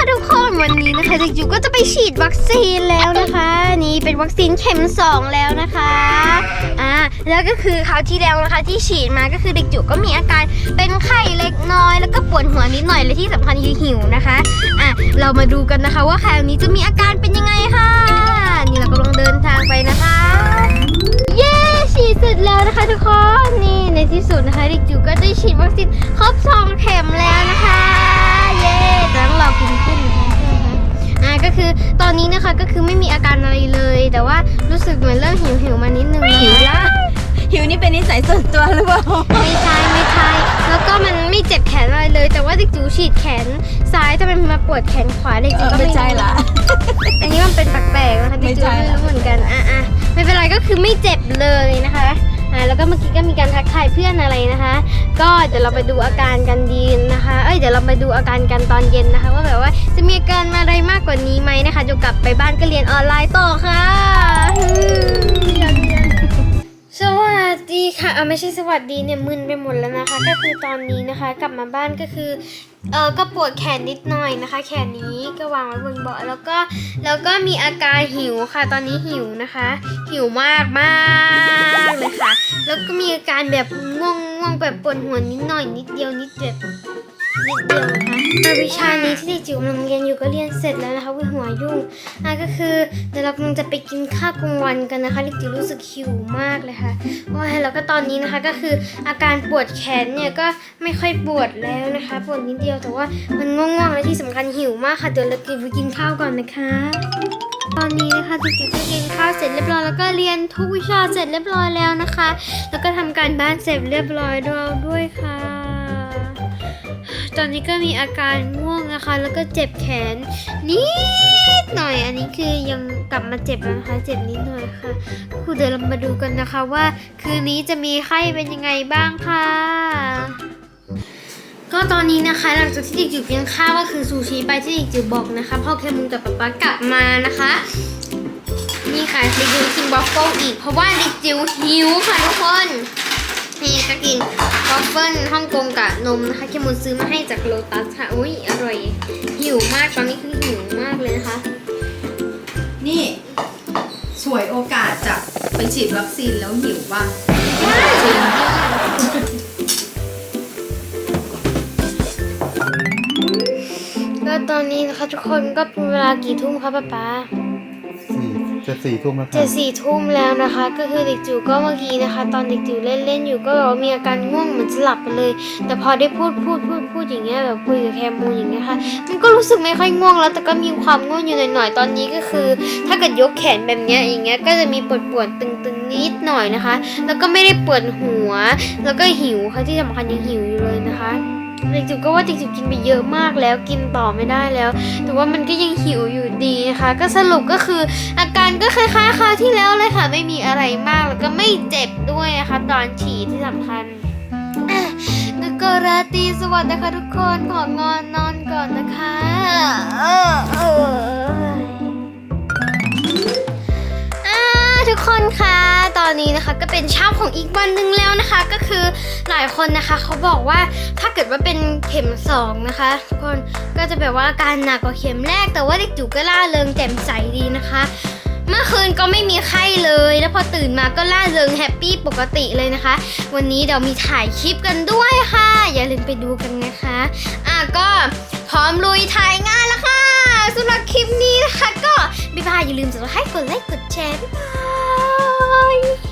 ค่ะทุกคนวันนี้นะคะเด็กจิ๋วก็จะไปฉีดวัคซีนแล้วนะคะ นี่เป็นวัคซีนเข็มสองแล้วนะคะอ่าแล้วก็คือคราวที่แล้วนะคะที่ฉีดมาก็คือเด็กจิ๋วก็มีอาการเป็นไข้เล็กน้อย แล้วก็ปวดหัวนิดหน่อยและที่สำคัญคือหิวนะคะอะเรามาดูกันนะคะว่าคราวนี้จะมีอาการเป็นยังไงค่ะ นี่เรากำลังเดินทางไปนะคะ เย้ฉีดเสร็จแล้วนะคะทุกคนนี่ในที่สุดนะคะเด็กจิ๋วก็ได้ฉีดวัคซีนครบสองเข็มแล้วนะคะ เย้ต่ต้องรอกินขึ้นนะคะอ่าก็คื อตอนนี้นะคะก็คือไม่มีอาการอะไรเลย แต่ว่ารู้สึกเหมือนเริ่มหิวหิวๆมานิดนึงไม่หิวละหิวนี่เป็นนิสัยส่วนตัวหรือเปล่าไม่ใช่ไม่ใช่แล้วก็มันไม่เจ็บแขนอะไรเลย แต่ว่าเด็กจิ๋วฉีดแขนซ้ายแต่มันมาปวดแขนขวาเด็กจิ๋วก็ไม่ไม่ใช่ละอันนี้มันเป็นแปลกๆนะคะเด็กจิ๋วไม่ไม่ใช่รู้เหมือนกันอะอะไม่เป็นไรก็คือไม่เจ็บเลยนะคะอ่า แล้วก็เมื่อกี้ก็มีการทักทายเพื่อนอะไรนะคะ ก็เดี๋ยวเราไปดูอาการกันดีนะคะ เอ้ยเดี๋ยวเราไปดูอาการกันตอนเย็นนะคะ ว่าแบบว่าจะมีอาการอะไรมากกว่านี้ไหมนะคะเดี๋ยวกลับไปบ้านก็เรียนออนไลน์ต่อค่ะอืมเรียนเรียนสวัสดีค่ะเอาไม่ใช่สวัสดีเนี่ยมึนไปหมดแล้วนะคะ ก็คือตอนนี้นะคะ กลับมาบ้านก็คือเออก็ปวดแขนนิดหน่อยนะคะ แขนนี้ก็วางไว้บนเบาะแล้วก็แล้วก็มีอาการหิวค่ะ ตอนนี้หิวนะคะ หิวมากมากเลยค่ะ แล้วก็มีอาการแบบง่วงง่วงแบบปวดหัวนิดหน่อยนิดเดียวนิดเดียวนิดเดียวนะคะอะวิชานี้ที่เด็กจิ๋วกำลังเรียนอยู่ก็เรียนเสร็จแล้วนะคะวิหัวยุ่งอะก็คือเดี๋ยวเรากำลังจะไปกินข้าวกลางวันกันนะคะเด็กจิ๋วรู้สึกหิวมากเลยค่ะโอ้ยแล้วก็ตอนนี้นะคะก็คืออาการปวดแขนเนี่ยก็ไม่ค่อยปวดแล้วนะคะปวดนิดเดียวแต่ว่ามันง่วงๆและที่สำคัญหิวมากค่ะเดี๋ยวเรากินไปกินข้าวก่อนนะคะ ตอนนี้นะคะจิ๊กๆก็กินข้าวเสร็จเรียบร้อยแล้วก็เรียนทุกวิชาเสร็จเรียบร้อยแล้วนะคะ แล้วก็ทำการบ้านเสร็จเรียบร้อยด้วยด้วยค่ะ ตอนนี้ก็มีอาการง่วงนะคะ แล้วก็เจ็บแขนนิดหน่อย อันนี้คือยังกลับมาเจ็บแล้วนะคะ เจ็บนิดหน่อยค่ะครูเดี๋ยวเรามาดูกันนะคะว่า คืนนี้จะมีไข้เป็นยังไงบ้างค่ะ ก็ตอนนี้นะคะหลังจากที่เด็กจิ๋วกินข้าวก็คือซูชิไปที่เด็กจิ๋วบอกนะคะพ่อเคมุงกับป๊าป๊ากลับมานะคะนี่ค่ะเด็กจิ๋วกินวอฟเฟิลอีก เพราะว่าเด็กจิ๋วหิวค่ะทุกคนนี่ก็กินวอฟเฟิลฮ่องกงกับนมนะคะเคมุนซื้อมาให้จากโลตัสค่ะอุ้ยอร่อยหิวมากตอนนี้คือหิวมากเลยนะคะ นี่สวยโอกาสจะไปฉีดวัคซีนแล้วหิวบ้างจริง ทุกคนก็เป็นเวลากี่ทุ่มคะป๊าป๊าสี่จะสี่ทุ่มแล้วคจะรับสี่ทุ่มแล้วนะคะ ก็คือเด็กจิ๋วก็เมื่อกี้นะคะ ตอนเด็กจิ๋วเล่นเล่นๆอยู่ก็แบบว่ามีอาการง่วงเหมือนจะหลับไปเลย แต่พอได้พูดพูดพูดพูดอย่างเงี้ยแบบคุยกับแคมูนอย่างเงี้ยค่ะ มันก็รู้สึกไม่ค่อยง่วงแล้ว แต่ก็มีความง่วงอยู่หน่อยๆตอนนี้ก็คือ ถ้าเกิดยกแขนแบบเนี้ยอย่างเงี้ยก็จะมีปวดปวดๆตึงๆนิดหน่อยนะคะ แล้วก็ไม่ได้ปวดหัว แล้วก็หิวค่ะที่สำคัญยังหิวอยู่เลยนะคะ เด็กจิ๋วก็ว่าเด็กจิ๋วกินไปเยอะมากแล้วกินต่อไม่ได้แล้ว แต่ว่ามันก็ยังหิวอยู่ดีนะคะ ก็สรุปก็คืออาการก็คล้ายๆคราวที่แล้วเลยค่ะ ไม่มีอะไรมากแล้วก็ไม่เจ็บด้วยนะคะ ตอนฉีดที่สำคัญอะแล้วก็ราตรีสวัสดิ์นะคะทุกคนของงอนนอนก่อนนะคะเออเอออ่าทุกคนคะตอ นี้นะคะก็เป็นเช้าของอีกวันหนึ่งแล้วนะคะ ก็คือหลายคนนะคะเขาบอกว่าถ้าเกิดว่าเป็นเข็มสองนะคะทุกคนก็จะแบบว่าอาการหนักกว่าเข็มแรก แต่ว่าเด็กจิ๋วก็ล่าเริงแจ่มใสดีนะคะ เมื่อคืนก็ไม่มีไข้เลย แล้วพอตื่นมาก็ล่าเริงแฮปปี้ปกติเลยนะคะ วันนี้เดี๋ยวมีถ่ายคลิปกันด้วยค่ะ อย่าลืมไปดูกันนะคะอะก็พร้อมลุยถ่ายงานแล้วค่ะสำหรับคลิปนี้นะคะก็บ๊ายบายอย่าลืมกดไลค์กดแชร์บ๊ายบาย